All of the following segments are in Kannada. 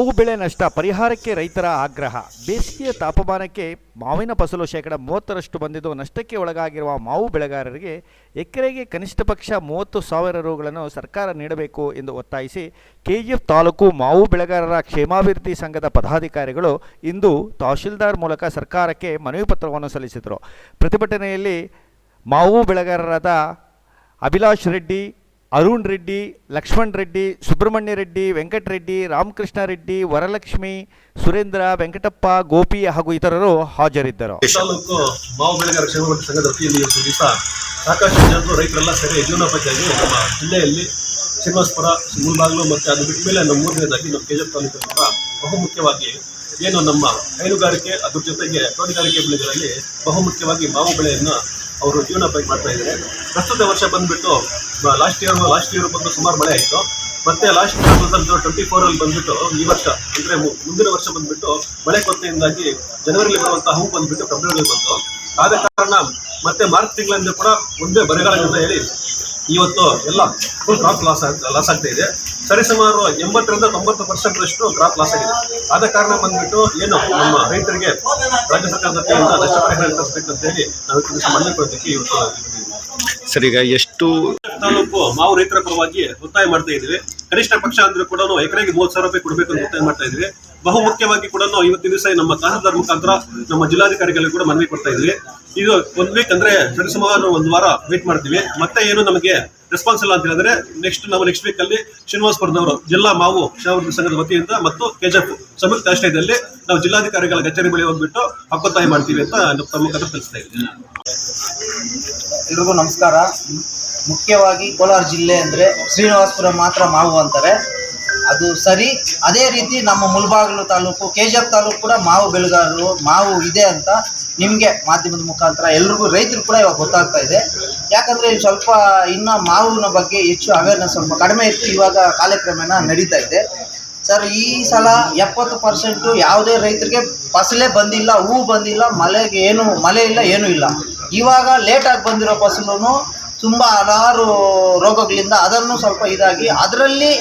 ಮಾವು ಬೆಳೆ ನಷ್ಟ, ಪರಿಹಾರಕ್ಕೆ ರೈತರ ಆಗ್ರಹ. ಬೇಸಿಗೆಯ ತಾಪಮಾನಕ್ಕೆ ಮಾವಿನ ಫಸಲು ಶೇಕಡ ಮೂವತ್ತರಷ್ಟು ಬಂದಿದ್ದು ನಷ್ಟಕ್ಕೆ ಒಳಗಾಗಿರುವ ಮಾವು ಬೆಳೆಗಾರರಿಗೆ ಎಕರೆಗೆ ಕನಿಷ್ಠ ಪಕ್ಷ ಮೂವತ್ತು ಸಾವಿರ ರುಗಳನ್ನು ಸರ್ಕಾರ ನೀಡಬೇಕು ಎಂದು ಒತ್ತಾಯಿಸಿ ಕೆಜಿಎಫ್ ತಾಲೂಕು ಮಾವು ಬೆಳೆಗಾರರ ಕ್ಷೇಮಾಭಿವೃದ್ಧಿ ಸಂಘದ ಪದಾಧಿಕಾರಿಗಳು ಇಂದು ತಹಶೀಲ್ದಾರ್ ಮೂಲಕ ಸರ್ಕಾರಕ್ಕೆ ಮನವಿ ಪತ್ರವನ್ನು ಸಲ್ಲಿಸಿದರು. ಪ್ರತಿಭಟನೆಯಲ್ಲಿ ಮಾವು ಬೆಳೆಗಾರರಾದ ಅಭಿಲಾಷ್ ರೆಡ್ಡಿ ಅರುಣ್ ರೆಡ್ಡಿ, ಲಕ್ಷ್ಮಣ್ ರೆಡ್ಡಿ, ಸುಬ್ರಹ್ಮಣ್ಯ ರೆಡ್ಡಿ ವೆಂಕಟರೆಡ್ಡಿ ರಾಮಕೃಷ್ಣ ರೆಡ್ಡಿ, ವರಲಕ್ಷ್ಮಿ, ಸುರೇಂದ್ರ, ವೆಂಕಟಪ್ಪ, ಗೋಪಿ ಹಾಗೂ ಇತರರು ಹಾಜರಿದ್ದರು. ತಾಲೂಕು ಮಾವು ಬೆಳೆಗಾರ ಸಂಘದ ವತಿಯಲ್ಲಿ ದಿವಸ ಸಾಕಷ್ಟು ಜನರು ರೈತರೆಲ್ಲ ಸೇರಿ ಜೀವನೋಪಾಯಕ್ಕಾಗಿ ನಮ್ಮ ಜಿಲ್ಲೆಯಲ್ಲಿ ಶ್ರೀನಿವಾಸಪುರ ಮುಳ್ಬಾಗಿಲು ಮತ್ತು ಅದು ಬಿಟ್ಟ ಮೇಲೆ ನಮ್ಮ ಮೂರನೇದಾಗಿ ನಮ್ಮ ಕೆಜಪ್ ತಾಲೂಕಿನ ಬಹುಮುಖ್ಯವಾಗಿ ಏನು ನಮ್ಮ ಹೈನುಗಾರಿಕೆ ಅದ್ರ ಜೊತೆಗೆ ತೋಟಗಾರಿಕೆ ಬೆಳೆಗಳಲ್ಲಿ ಬಹುಮುಖ್ಯವಾಗಿ ಮಾವು ಬೆಳೆಯನ್ನು ಅವರು ಜೀವನೋಪಾಯ ಮಾಡ್ತಾ ಇದ್ದಾರೆ. ಪ್ರಸ್ತುತ ವರ್ಷ ಬಂದುಬಿಟ್ಟು ಲಾಸ್ಟ್ ಇಯರ್ ಲಾಸ್ಟ್ ಇಯರ್ ಬಂದು ಸುಮಾರು ಮಳೆ ಆಯಿತು. ಮತ್ತೆ ಲಾಸ್ಟ್ ತೌಸಂಡ್ ಟ್ವೆಂಟಿ ಫೋರಲ್ಲಿ ಬಂದ್ಬಿಟ್ಟು ಈ ವರ್ಷ, ಅಂದರೆ ಮುಂದಿನ ವರ್ಷ ಬಂದ್ಬಿಟ್ಟು ಮಳೆ ಕೊರತೆಯಿಂದಾಗಿ ಜನವರಿಲಿ ಬರುವಂಥ ಹೂ ಬಂದ್ಬಿಟ್ಟು ಫೆಬ್ರವರಿ ಬಂತು. ಆದ ಕಾರಣ ಮತ್ತೆ ಮಾರ್ಚ್ ತಿಂಗಳಿಂದ ಕೂಡ ಒಂದೇ ಅಂತ ಹೇಳಿ ಇವತ್ತು ಎಲ್ಲ ಫುಲ್ ಕ್ರಾಪ್ ಲಾಸ್ ಲಾಸ್ ಆಗ್ತಾ ಇದೆ. ಸರಿಸುಮಾರು ಎಂಬತ್ತರಿಂದ ತೊಂಬತ್ತು ಪರ್ಸೆಂಟ್ರಷ್ಟು ಕ್ರಾಪ್ ಲಾಸ್ ಆಗಿದೆ. ಆದ ಕಾರಣ ಬಂದ್ಬಿಟ್ಟು ಏನು ನಮ್ಮ ರೈತರಿಗೆ ರಾಜ್ಯ ಸರ್ಕಾರದ ವತಿಯಿಂದ ನಷ್ಟ ಪರಿಹಾರ ಅಂತ ಹೇಳಿ ನಾವು ಕೊಡೋದಕ್ಕೆ ಇವತ್ತು. ಸರ್ ಈಗ ಎಷ್ಟು ತಾಲೂಕು ಮಾವು ರೈತರ ಪರವಾಗಿ ಒತ್ತಾಯ ಮಾಡ್ತಾ ಇದ್ದೀವಿ. ಕನಿಷ್ಠ ಪಕ್ಷ ಅಂದ್ರೆ ಕೂಡ ಎಕರೆಗೆ ಮೂವತ್ತು ಸಾವಿರ ರೂಪಾಯಿ ಕೊಡಬೇಕು ಅಂತ ಒತ್ತಾಯ ಮಾಡ್ತಾ ಇದ್ದೀವಿ. ಬಹು ಮುಖ್ಯವಾಗಿ ಕೂಡ ಇವತ್ತಿನ ದಿವಸ ನಮ್ಮ ತಹಸೀಲ್ದಾರ್ ಮುಖಾಂತರ ನಮ್ಮ ಜಿಲ್ಲಾಧಿಕಾರಿಗಳಿಗೆ ಕೂಡ ಮನವಿ ಕೊಡ್ತಾ ಇದ್ವಿ ಇದು ಒಂದ್ ವೀಕ್ ಅಂದ್ರೆ ಸರಿಸುಮಾರು ಒಂದು ವಾರ ವೇಟ್ ಮಾಡ್ತೀವಿ. ಮತ್ತೆ ಏನು ನಮಗೆ ರೆಸ್ಪಾನ್ಸ್ ಇಲ್ಲ ಅಂತ ಹೇಳಿದ್ರೆ ನೆಕ್ಸ್ಟ್ ನಾವು ನೆಕ್ಸ್ಟ್ ವೀಕ್ ಅಲ್ಲಿ ಶ್ರೀನಿವಾಸಪುರದವರು ಜಿಲ್ಲಾ ಮಾವು ಕ್ಷೇಮಾಭಿವೃದ್ಧಿ ಸಂಘದ ವತಿಯಿಂದ ಮತ್ತು ಕೆಜೆಫ್ ಸಂಯುಕ್ತ ಆಶ್ರಯದಲ್ಲಿ ನಾವು ಜಿಲ್ಲಾಧಿಕಾರಿಗಳ ಕಚೇರಿ ಬಳಿ ಹೋಗ್ಬಿಟ್ಟು ಹಕ್ಕೊತ್ತಾಯ ಮಾಡ್ತೀವಿ ಅಂತ ಮುಖಾಂತರ ತಿಳಿಸ್ತಾ ಇದ್ದೀವಿ. ಎಲ್ರಿಗೂ ನಮಸ್ಕಾರ. ಮುಖ್ಯವಾಗಿ ಕೋಲಾರ ಜಿಲ್ಲೆ ಅಂದ್ರೆ ಶ್ರೀನಿವಾಸ್ಪುರ ಮಾತ್ರ ಮಾವು ಅಂತಾರೆ. ಅದು ಸರಿ. ಅದೇ ರೀತಿ ನಮ್ಮ Mulbagal taluk K G F taluk ಕೂಡ ಮಾವು ಬೆಳೆಗಾರರು, ಮಾವು ಇದೆ ಅಂತ ನಿಮಗೆ ಮಾಧ್ಯಮದ ಮುಖಾಂತರ ಎಲ್ರಿಗೂ ರೈತರು ಕೂಡ ಇವಾಗ ಗೊತ್ತಾಗ್ತಾ ಇದೆ. ಯಾಕಂದರೆ ಸ್ವಲ್ಪ ಇನ್ನು ಮಾವಿನ ಬಗ್ಗೆ ಹೆಚ್ಚು ಅವೇರ್ನೆಸ್ ಸ್ವಲ್ಪ ಕಡಿಮೆ ಇತ್ತು. ಇವಾಗ ಕಾಲಕ್ರಮೇಣ ನಡೀತಾ ಇದೆ. ಸರ್, ಈ ಸಲ ಎಪ್ಪತ್ತು ಪರ್ಸೆಂಟು ಯಾವುದೇ ರೈತರಿಗೆ ಫಸಲೇ ಬಂದಿಲ್ಲ, ಹೂ ಬಂದಿಲ್ಲ, ಮಳೆಗೆ ಏನು, ಮಳೆ ಇಲ್ಲ, ಏನೂ ಇಲ್ಲ. ಇವಾಗ ಲೇಟಾಗಿ ಬಂದಿರೋ ಫಸಲು ತುಂಬ ಹಲವಾರು ರೋಗಗಳಿಂದ ಅದನ್ನು ಸ್ವಲ್ಪ ಇದಾಗಿ, ಅದರಲ್ಲಿ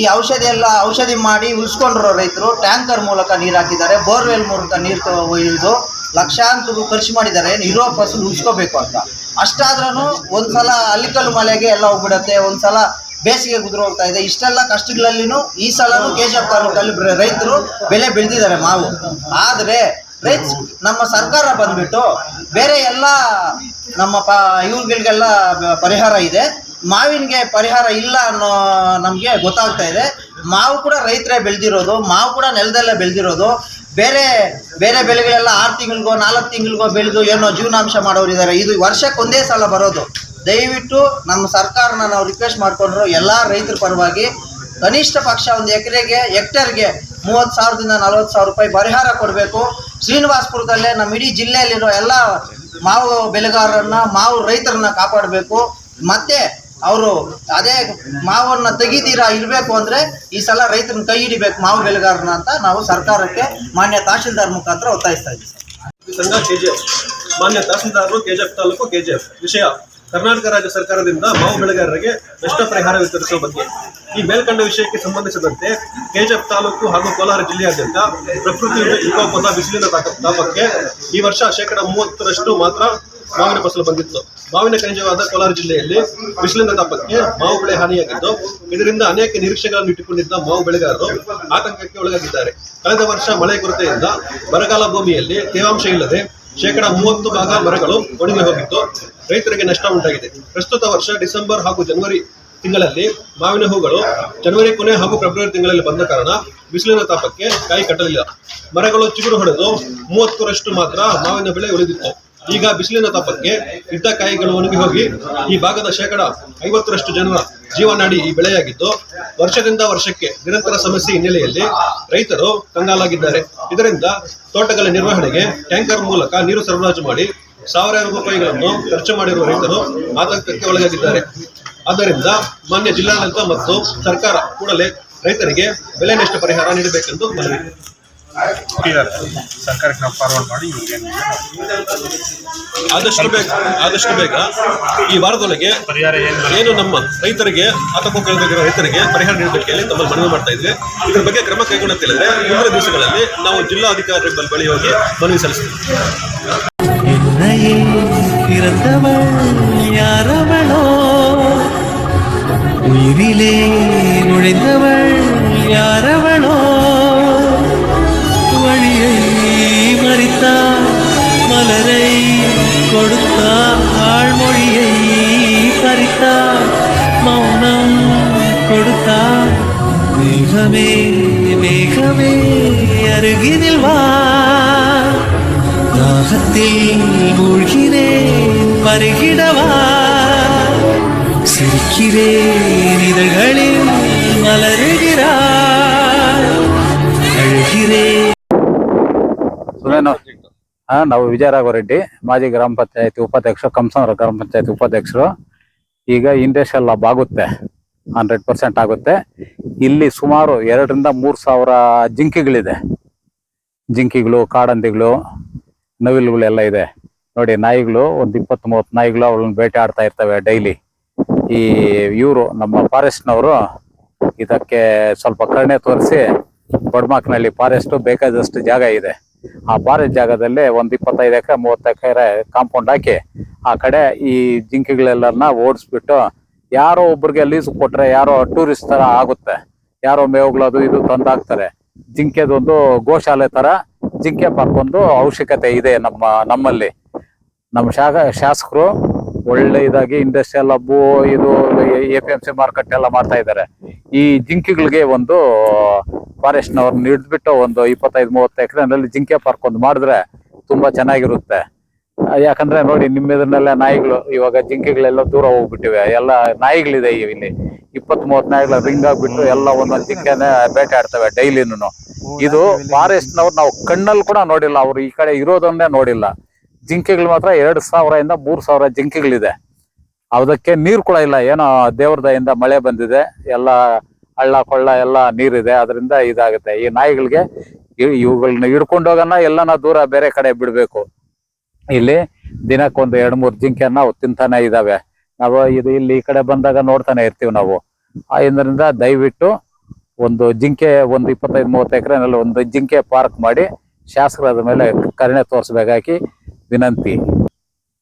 ಈ ಔಷಧಿ ಎಲ್ಲ ಔಷಧಿ ಮಾಡಿ ಉಳಿಸ್ಕೊಂಡಿರೋ ರೈತರು. ಟ್ಯಾಂಕರ್ ಮೂಲಕ ನೀರು ಹಾಕಿದ್ದಾರೆ. ಬೋರ್ವೆಲ್ ಮೂಲಕ ನೀರು ಇಳಿದು ಲಕ್ಷಾಂತರ ಖರ್ಚು ಮಾಡಿದ್ದಾರೆ. ಇರೋ ಫಸಲು ಉಳಿಸ್ಕೋಬೇಕು ಅಂತ. ಅಷ್ಟಾದ್ರೂ ಒಂದ್ಸಲ ಅಲ್ಲಿಕಲ್ಲು ಮಳೆಗೆ ಎಲ್ಲ ಹೋಗ್ಬಿಡತ್ತೆ. ಒಂದ್ಸಲ ಬೇಸಿಗೆ ಕುದುರು ಹೋಗ್ತಾ ಇದೆ. ಇಷ್ಟೆಲ್ಲ ಕಷ್ಟಗಳಲ್ಲಿನೂ ಈ ಸಲನು ಕೇಶವ ತಾಲೂಕಲ್ಲಿ ರೈತರು ಬೆಲೆ ಬೆಳೆದಿದ್ದಾರೆ ಮಾವು. ಆದರೆ ರೈತ ನಮ್ಮ ಸರ್ಕಾರ ಬಂದ್ಬಿಟ್ಟು ಬೇರೆ ಎಲ್ಲ ನಮ್ಮ ಪ ಇವ್ರುಗಳಿಗೆಲ್ಲ ಪರಿಹಾರ ಇದೆ. ಮಾವಿನಿಗೆ ಪರಿಹಾರ ಇಲ್ಲ ಅನ್ನೋ ನಮಗೆ ಗೊತ್ತಾಗ್ತಾ ಇದೆ. ಮಾವು ಕೂಡ ರೈತರೇ ಬೆಳೆದಿರೋದು, ಮಾವು ಕೂಡ ನೆಲದಲ್ಲೇ ಬೆಳೆದಿರೋದು. ಬೇರೆ ಬೇರೆ ಬೆಳೆಗಳೆಲ್ಲ ಆರು ತಿಂಗಳಿಗೋ, ನಾಲ್ಕು ತಿಂಗಳಿಗೋ ಬೆಳೆದು ಏನೋ ಜೀವನಾಂಶ ಮಾಡೋರಿದ್ದಾರೆ ಇದು ವರ್ಷಕ್ಕೆ ಒಂದೇ ಸಲ ಬರೋದು. ದಯವಿಟ್ಟು ನಮ್ಮ ಸರ್ಕಾರನ ನಾವು ರಿಕ್ವೆಸ್ಟ್ ಮಾಡಿಕೊಂಡ್ರು ಎಲ್ಲ ರೈತರ ಪರವಾಗಿ ಕನಿಷ್ಠ ಪಕ್ಷ ಒಂದು ಎಕರೆಗೆ, ಹೆಕ್ಟರ್ಗೆ ಮೂವತ್ತು ಸಾವಿರದಿಂದ ನಲ್ವತ್ತು ಸಾವಿರ ರೂಪಾಯಿ ಪರಿಹಾರ ಕೊಡಬೇಕು. ಶ್ರೀನಿವಾಸಪುರದಲ್ಲೇ ನಮ್ಮ ಇಡೀ ಜಿಲ್ಲೆಯಲ್ಲಿರೋ ಎಲ್ಲ ಮಾವು ಬೆಳೆಗಾರರನ್ನ, ಮಾವು ರೈತರನ್ನ ಕಾಪಾಡಬೇಕು. ಮತ್ತೆ ಅವರು ಅದೇ ಮಾವನ್ನ ತೆಗಿದೀರಾ ಇರಬೇಕು ಅಂದ್ರೆ ಈ ಸಲ ರೈತರನ್ನ ಕೈ ಹಿಡಿಬೇಕು ಮಾವು ಬೆಳೆಗಾರನ ಅಂತ ನಾವು ಸರ್ಕಾರಕ್ಕೆ ಮಾನ್ಯ ತಹಶೀಲ್ದಾರ್ ಮುಖಾಂತರ ಒತ್ತಾಯಿಸ್ತಾ ಇದ್ದೀವಿ ಸಂಘ ಕೆಜಿಎಫ್. ಮಾನ್ಯ ತಹಸೀಲ್ದಾರರು ಕೆಜಿಎಫ್ ತಾಲೂಕು ಕೆಜಿಎಫ್. ವಿಷಯ, ಕರ್ನಾಟಕ ರಾಜ್ಯ ಸರ್ಕಾರದಿಂದ ಮಾವು ಬೆಳೆಗಾರರಿಗೆ ನಷ್ಟ ಪರಿಹಾರ ವಿತರಿಸುವ ಬಗ್ಗೆ. ಈ ಮೇಲ್ಕಂಡ ವಿಷಯಕ್ಕೆ ಸಂಬಂಧಿಸಿದಂತೆ ಕೆಜಿಎಫ್ ತಾಲೂಕು ಹಾಗೂ ಕೋಲಾರ ಜಿಲ್ಲೆಯಾದ್ಯಂತ ಪ್ರಕೃತಿ ವಿಕೋಪದ ಬಿಸಿಲಿನ ತಾಪ- ತಾಪಕ್ಕೆ ಈ ವರ್ಷ ಶೇಕಡ ಮೂವತ್ತರಷ್ಟು ಮಾತ್ರ ಮಾವಿನ ಫಸಲು ಬಂದಿತ್ತು. ಮಾವಿನ ಖನಿಜವಾದ ಕೋಲಾರ ಜಿಲ್ಲೆಯಲ್ಲಿ ಬಿಸಿಲಿನ ತಾಪಕ್ಕೆ ಮಾವು ಬೆಳೆ ಹಾನಿಯಾಗಿದ್ದು, ಇದರಿಂದ ಅನೇಕ ನಿರೀಕ್ಷೆಗಳನ್ನು ಇಟ್ಟುಕೊಂಡಿದ್ದ ಮಾವು ಬೆಳೆಗಾರರು ಆತಂಕಕ್ಕೆ ಒಳಗಾಗಿದ್ದಾರೆ. ಕಳೆದ ವರ್ಷ ಮಳೆ ಕೊರತೆಯಿಂದ ಬರಗಾಲ ಭೂಮಿಯಲ್ಲಿ ತೇವಾಂಶ ಇಲ್ಲದೆ ಶೇಕಡ ಮೂವತ್ತು ಭಾಗ ಮರಗಳು ಒಣಗಿ ಹೋಗಿದ್ದು, ರೈತರಿಗೆ ನಷ್ಟ ಉಂಟಾಗಿದೆ. ಪ್ರಸ್ತುತ ವರ್ಷ ಡಿಸೆಂಬರ್ ಹಾಗೂ ಜನವರಿ ತಿಂಗಳಲ್ಲಿ ಮಾವಿನ ಹೂಗಳು ಜನವರಿ, ಕೊನೆ ಹಾಗೂ ಫೆಬ್ರವರಿ ತಿಂಗಳಲ್ಲಿ ಬಂದ ಕಾರಣ ಬಿಸಿಲಿನ ತಾಪಕ್ಕೆ ಕಾಯಿ ಕಟ್ಟಲಿಲ್ಲ. ಮರಗಳು ಚಿಗುರು ಹೊಡೆದು ಮೂವತ್ತರಷ್ಟು ಮಾತ್ರ ಮಾವಿನ ಬೆಳೆ ಉಳಿದಿತ್ತು. ಈಗ ಬಿಸಿಲಿನ ತಾಪಕ್ಕೆ ಇದ್ದ ಕಾಯಿಗಳು ಒಣಗಿ ಹೋಗಿ ಈ ಭಾಗದ ಶೇಕಡ ಐವತ್ತರಷ್ಟು ಜನರ ಜೀವನಾಡಿ ಈ ಬೆಳೆಯಾಗಿದ್ದು, ವರ್ಷದಿಂದ ವರ್ಷಕ್ಕೆ ನಿರಂತರ ಸಮಸ್ಯೆ ಹಿನ್ನೆಲೆಯಲ್ಲಿ ರೈತರು ಕಂಗಾಲಾಗಿದ್ದಾರೆ. ಇದರಿಂದ ತೋಟಗಳ ನಿರ್ವಹಣೆಗೆ ಟ್ಯಾಂಕರ್ ಮೂಲಕ ನೀರು ಸರಬರಾಜು ಮಾಡಿ ಸಾವಿರಾರು ರೂಪಾಯಿಗಳನ್ನು ಖರ್ಚು ಮಾಡಿರುವ ರೈತರು ಆತಂಕಕ್ಕೆ ಒಳಗಾಗಿದ್ದಾರೆ. ಆದ್ದರಿಂದ ಮಾನ್ಯ ಜಿಲ್ಲಾಡಳಿತ ಮತ್ತು ಸರ್ಕಾರ ಕೂಡಲೇ ರೈತರಿಗೆ ಬೆಲೆ ನಷ್ಟ ಪರಿಹಾರ ನೀಡಬೇಕೆಂದು ಮನವಿ. ಸರ್ಕಾರಕ್ಕೆ ನಾವು ಫಾರ್ವರ್ಡ್ ಮಾಡಿ ಇವ್ರಿಗೆ ಆದಷ್ಟು ಬೇಗ ಆದಷ್ಟು ಬೇಗ ಈ ವಾರದೊಳಗೆ ಪರಿಹಾರ ಏನು ನಮ್ಮ ರೈತರಿಗೆ ಆತಂಕ ರೈತರಿಗೆ ಪರಿಹಾರ ನೀಡಬೇಕು ಹೇಳಿ ತಮ್ಮಲ್ಲಿ ಮನವಿ ಮಾಡ್ತಾ ಇದ್ವಿ. ಇದ್ರ ಬಗ್ಗೆ ಕ್ರಮ ಕೈಗೊಳ್ಳುತ್ತಿಲ್ಲದೆ ಮುಂದಿನ ದಿವಸಗಳಲ್ಲಿ ನಾವು ಜಿಲ್ಲಾಧಿಕಾರಿ ಬಳಿ ಹೋಗಿ ಮನವಿ ಸಲ್ಲಿಸ್ತೀವಿ. மேகமே மேகமே அருகினில் வா தாகத்தில் மூழ்கிறேன் பருகிடவா சிரிக்கிறேன் இதழ்களில் மலருகிறாய் அழுகிறேன் ಸುರೇನು ಹಾ ನಾವು ವಿಜಯರಾಘವರೆಡ್ಡಿ ಮಾಜಿ ಗ್ರಾಮ ಪಂಚಾಯತಿ ಉಪಾಧ್ಯಕ್ಷರು ಕಂಸನವರ ಗ್ರಾಮ ಪಂಚಾಯತಿ ಉಪಾಧ್ಯಕ್ಷರು ಈಗ ಇಂಡಸ್ಟ್ರಿಯಲ್ ಲಾಬ್ ಆಗುತ್ತೆ ಹಂಡ್ರೆಡ್ ಪರ್ಸೆಂಟ್ ಆಗುತ್ತೆ. ಇಲ್ಲಿ ಸುಮಾರು ಎರಡರಿಂದ ಮೂರು ಸಾವಿರ ಜಿಂಕೆಗಳಿದೆ. ಜಿಂಕೆಗಳು, ಕಾಡಂದಿಗಳು, ನವಿಲುಗಳೆಲ್ಲ ಇದೆ. ನೋಡಿ, ನಾಯಿಗಳು, ಒಂದು ಇಪ್ಪತ್ತು ಮೂವತ್ತು ನಾಯಿಗಳು ಅವಳನ್ನ ಬೇಟೆ ಆಡ್ತಾ ಇರ್ತವೆ ಡೈಲಿ. ಈ ಇವರು ನಮ್ಮ ಫಾರೆಸ್ಟ್ನವರು ಇದಕ್ಕೆ ಸ್ವಲ್ಪ ಕರುಣೆ ತೋರಿಸಿ ಬಡ್ಮಾಕ್ನಲ್ಲಿ ಫಾರೆಸ್ಟ್ ಬೇಕಾದಷ್ಟು ಜಾಗ ಇದೆ. ಆ ಫಾರೆಸ್ಟ್ ಜಾಗದಲ್ಲಿ ಒಂದ್ ಇಪ್ಪತ್ತೈದು ಎಕರೆ, ಮೂವತ್ತು ಎಕರೆ ಕಾಂಪೌಂಡ್ ಹಾಕಿ ಆ ಕಡೆ ಈ ಜಿಂಕೆಗಳೆಲ್ಲರನ್ನ ಓಡಿಸ್ಬಿಟ್ಟು ಯಾರೋ ಒಬ್ರಿಗೆ ಲೀಸ್ ಕೊಟ್ರೆ, ಯಾರೋ ಟೂರಿಸ್ಟ್ ತರ ಆಗುತ್ತೆ. ಯಾರೋ ಮೇವುಗಳು ಅದು ಇದು ತಂದಾಕ್ತಾರೆ. ಜಿಂಕೆದೊಂದು ಗೋಶಾಲೆ ತರ ಜಿಂಕೆ ಪಾರ್ಕ್ ಒಂದು ಅವಶ್ಯಕತೆ ಇದೆ ನಮ್ಮ, ನಮ್ಮಲ್ಲಿ. ನಮ್ಮ ಶಾಖ, ಶಾಸಕರು ಒಳ್ಳೆ ಇದಾಗಿ ಇಂಡಸ್ಟ್ರಿಯಲ್ ಹಬ್ಬು ಇದು A P M C market ಎಲ್ಲ ಮಾಡ್ತಾ ಇದ್ದಾರೆ. ಈ ಜಿಂಕೆಗಳಿಗೆ ಒಂದು ಫಾರೆಸ್ಟ್ನವ್ರನ್ನ ಹಿಡಿದ್ಬಿಟ್ಟು ಒಂದು ಇಪ್ಪತ್ತೈದು, ಮೂವತ್ತು ಎಕರೆನಲ್ಲಿ ಜಿಂಕೆ ಪಾರ್ಕ್ ಒಂದು ಮಾಡಿದ್ರೆ ತುಂಬಾ ಚೆನ್ನಾಗಿರುತ್ತೆ. ಯಾಕಂದ್ರೆ ನೋಡಿ ನಿಮ್ಮ ನಾಯಿಗಳು, ಇವಾಗ ಜಿಂಕೆಗಳೆಲ್ಲ ದೂರ ಹೋಗ್ಬಿಟ್ಟಿವೆ. ಎಲ್ಲ ನಾಯಿಗಳಿದೆ ಇಲ್ಲಿ. ಇಪ್ಪತ್ ಮೂವತ್ ನಾಯಿಗಳ ರಿಂಗ್ ಆಗ್ಬಿಟ್ಟು ಎಲ್ಲ ಒಂದೊಂದು ಜಿಂಕೆನೆ ಬೇಟೆ ಆಡ್ತವೆ ಡೈಲಿನೂ. ಇದು ಫಾರೆಸ್ಟ್ ನವ್ರು ನಾವು ಕಣ್ಣಲ್ಲಿ ಕೂಡ ನೋಡಿಲ್ಲ. ಅವ್ರು ಈ ಕಡೆ ಇರೋದನ್ನೇ ನೋಡಿಲ್ಲ. ಜಿಂಕೆಗಳು ಮಾತ್ರ ಎರಡ್ ಸಾವಿರದಿಂದ ಮೂರ್ ಸಾವಿರ ಜಿಂಕೆಗಳಿದೆ. ಅದಕ್ಕೆ ನೀರು ಕೂಡ ಇಲ್ಲ. ಏನೋ ದೇವ್ರ ದಯಿಂದ ಮಳೆ ಬಂದಿದೆ. ಎಲ್ಲ ಹಳ್ಳ ಕೊಳ್ಳ ಎಲ್ಲ ನೀರಿದೆ. ಅದರಿಂದ ಇದಾಗುತ್ತೆ. ಈ ನಾಯಿಗಳಿಗೆ ಇವ್- ಇವುಗಳನ್ನ ಹಿಡ್ಕೊಂಡೋಗನ್ನ ಎಲ್ಲನ ದೂರ ಬೇರೆ ಕಡೆ ಬಿಡ್ಬೇಕು. ಇಲ್ಲಿ ದಿನಕ್ಕೊಂದು ಎರಡು ಮೂರು ಜಿಂಕೆಯನ್ನ ಅವು ತಿಂತಾನೆ ಇದಾವೆ. ನಾವು ಇದು ಇಲ್ಲಿ ಈ ಕಡೆ ಬಂದಾಗ ನೋಡ್ತಾನೆ ಇರ್ತೀವಿ ನಾವು. ಇದರಿಂದ ದಯವಿಟ್ಟು ಒಂದು ಜಿಂಕೆ, ಒಂದು ಇಪ್ಪತ್ತೈದು, ಮೂವತ್ತು ಎಕರೆನಲ್ಲಿ ಒಂದು ಜಿಂಕೆ ಪಾರ್ಕ್ ಮಾಡಿ ಶಾಸಕರಾದ ಮೇಲೆ ಕರಣೆ ತೋರಿಸ್ಬೇಕಾಗಿ ವಿನಂತಿ.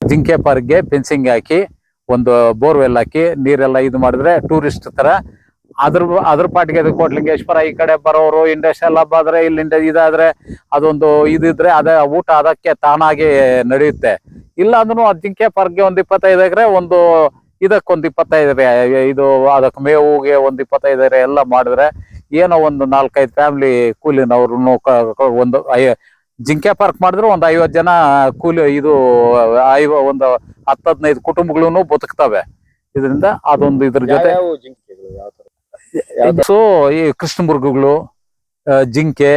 ಜಿಂಕೆ ಪಾರ್ಕ್ಗೆ ಫೆನ್ಸಿಂಗ್ ಹಾಕಿ, ಒಂದು ಬೋರ್ವೆಲ್ ಹಾಕಿ, ನೀರೆಲ್ಲ ಇದು ಮಾಡಿದ್ರೆ ಟೂರಿಸ್ಟ್ ತರ ಅದ್ರ ಅದ್ರ ಪಾಟಿಗೆ ಅದು ಕೋಟ್ಲಿಂಗೇಶ್ವರ ಈ ಕಡೆ ಬರೋರು ಇಂಡಸ್ಟ್ರಿಯಲ್ ಹಬ್ಬ ಆದ್ರೆ ಇಲ್ಲಿ ಇಂಡ- ಇದಾದ್ರೆ ಅದೊಂದು ಇದಿದ್ರೆ ಅದ ಊಟ ಅದಕ್ಕೆ ತಾನಾಗಿ ನಡೆಯುತ್ತೆ. ಇಲ್ಲ ಅಂದ್ರೂ ಆ ಜಿಂಕೆ ಪಾರ್ಕ್ಗೆ ಒಂದು ಇಪ್ಪತ್ತೈದು ಎಕರೆ, ಒಂದು ಇದಕ್ಕೊಂದು ಇಪ್ಪತ್ತೈದು ಇದು ಅದಕ್ಕೆ ಮೇವುಗೆ ಒಂದ್ ಇಪ್ಪತ್ತೈದು ಎಲ್ಲ ಮಾಡಿದ್ರೆ ಏನೋ ಒಂದು ನಾಲ್ಕೈದು ಫ್ಯಾಮಿಲಿ ಕೂಲಿನವ್ರು ಒಂದು ಜಿಂಕೆ ಪಾರ್ಕ್ ಮಾಡಿದ್ರೆ ಒಂದು ಐವತ್ತು ಜನ ಕೂಲಿ ಇದು ಐವ, ಒಂದು ಹತ್ತು ಹದಿನೈದು ಕುಟುಂಬಗಳು ಬದುಕ್ತವೆ. ಇದರಿಂದ ಅದೊಂದು ಇದ್ರ ಜೊತೆ ಸೊ ಈ ಕೃಷ್ಣ ಮೃಗಗಳು ಜಿಂಕೆ,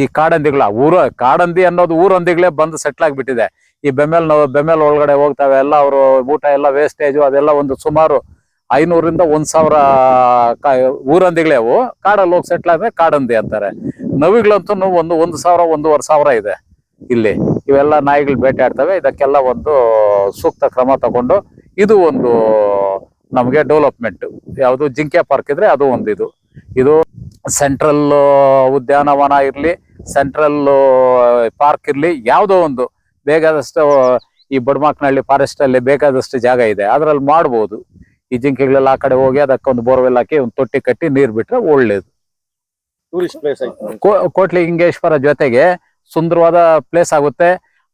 ಈ ಕಾಡಂದಿಗಳ, ಊರ, ಕಾಡಂದಿ ಅನ್ನೋದು ಊರಂದಿಗಳೇ ಬಂದು ಸೆಟ್ಲ್ ಆಗಿಬಿಟ್ಟಿದೆ. ಈ ಬೆಮ್ಮೆಲ್ ಬೆಮ್ಮೆಲ್ ಒಳಗಡೆ ಹೋಗ್ತಾವೆ, ಎಲ್ಲ ಅವರು ಊಟ, ಎಲ್ಲ ವೇಸ್ಟೇಜು ಅದೆಲ್ಲ ಒಂದು ಸುಮಾರು ಐನೂರಿಂದ ಒಂದ್ ಸಾವಿರ ಊರಂದಿಗಳೇ ಅವು. ಕಾಡಲ್ಲಿ ಹೋಗಿ ಸೆಟ್ಲ್ ಆದ್ರೆ ಕಾಡಂದಿ ಅಂತಾರೆ. ನವಿಗಳಂತೂ ಒಂದು ಒಂದು ಸಾವಿರ, ಒಂದೂವರೆ ಸಾವಿರ ಇದೆ ಇಲ್ಲಿ. ಇವೆಲ್ಲ ನಾಯಿಗಳು ಬೇಟೆ ಆಡ್ತವೆ ಇದಕ್ಕೆಲ್ಲ ಒಂದು ಸೂಕ್ತ ಕ್ರಮ ತಗೊಂಡು ಇದು ಒಂದು ನಮಗೆ ಡೆವಲಪ್ಮೆಂಟ್ ಯಾವುದು ಜಿಂಕೆ ಪಾರ್ಕ್ ಇದ್ರೆ ಅದು ಒಂದು ಇದು. ಇದು ಸೆಂಟ್ರಲ್ ಉದ್ಯಾನವನ ಇರ್ಲಿ ಸೆಂಟ್ರಲ್ ಪಾರ್ಕ್ ಇರ್ಲಿ ಯಾವುದೋ ಒಂದು. ಬೇಕಾದಷ್ಟು ಈ ಬಡ್ಮಾಕ್ನಹಳ್ಳಿ ಫಾರೆಸ್ಟ್ ಅಲ್ಲಿ ಬೇಕಾದಷ್ಟು ಜಾಗ ಇದೆ. ಅದ್ರಲ್ಲಿ ಮಾಡ್ಬೋದು. ಈ ಜಿಂಕೆಗಳೆಲ್ಲ ಆ ಕಡೆ ಹೋಗಿ ಅದಕ್ಕೊಂದು ಬೋರ್ವೆಲ್ ಹಾಕಿ ಒಂದು ತೊಟ್ಟಿ ಕಟ್ಟಿ ನೀರ್ ಬಿಟ್ರೆ ಒಳ್ಳೇದು. ಟೂರಿಸ್ಟ್ ಪ್ಲೇಸ್ ಕೋಟ್ಲಿಂಗೇಶ್ವರ ಜೊತೆಗೆ ಸುಂದರವಾದ ಪ್ಲೇಸ್ ಆಗುತ್ತೆ.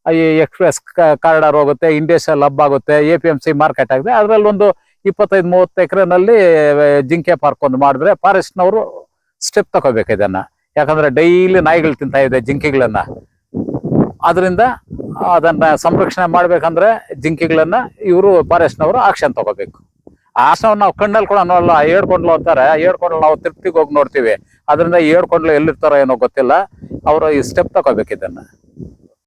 ಈ ಎಕ್ಸ್ಪ್ರೆಸ್ ಕಾರಿಡಾರ್ ಹೋಗುತ್ತೆ ಇಂಡಸ್ಟ್ರಿಯಲ್ ಹಬ್ ಆಗುತ್ತೆ A P M C market ಆಗುತ್ತೆ ಅದ್ರಲ್ಲಿ ಒಂದು ಇಪ್ಪತ್ತೈದು, ಮೂವತ್ತು ಎಕರೆನಲ್ಲಿ ಜಿಂಕೆ ಪಾರ್ಕ್ ಒಂದು ಮಾಡಿದ್ರೆ ಫಾರೆಸ್ಟ್ನವರು ಸ್ಟೆಪ್ ತಗೋಬೇಕು ಇದನ್ನ. ಯಾಕಂದ್ರೆ ಡೈಲಿ ನಾಯಿಗಳು ತಿಂತಾ ಇದೆ ಜಿಂಕೆಗಳನ್ನ. ಅದರಿಂದ ಅದನ್ನ ಸಂರಕ್ಷಣೆ ಮಾಡ್ಬೇಕಂದ್ರೆ ಜಿಂಕೆಗಳನ್ನ ಇವರು ಫಾರೆಸ್ಟ್ನವರು ಆಕ್ಷನ್ ತಗೋಬೇಕು. ಆಕ್ಷನ್ ನಾವು ಕಣ್ಣಲ್ಲಿ ಕೂಡ ನೋಡಲ್ಲ, ಹೇಳ್ಕೊಂಡ್ಲು ಅಂತಾರೆ, ಹೇಳ್ಕೊಂಡ್ಲು ನಾವು ತೃಪ್ತಿಗೆ ಹೋಗಿ ನೋಡ್ತೀವಿ. ಅದರಿಂದ ಹೇಳ್ಕೊಂಡ್ಲು ಎಲ್ಲಿರ್ತಾರೋ ಏನೋ ಗೊತ್ತಿಲ್ಲ, ಅವರು ಈ ಸ್ಟೆಪ್ ತಗೋಬೇಕು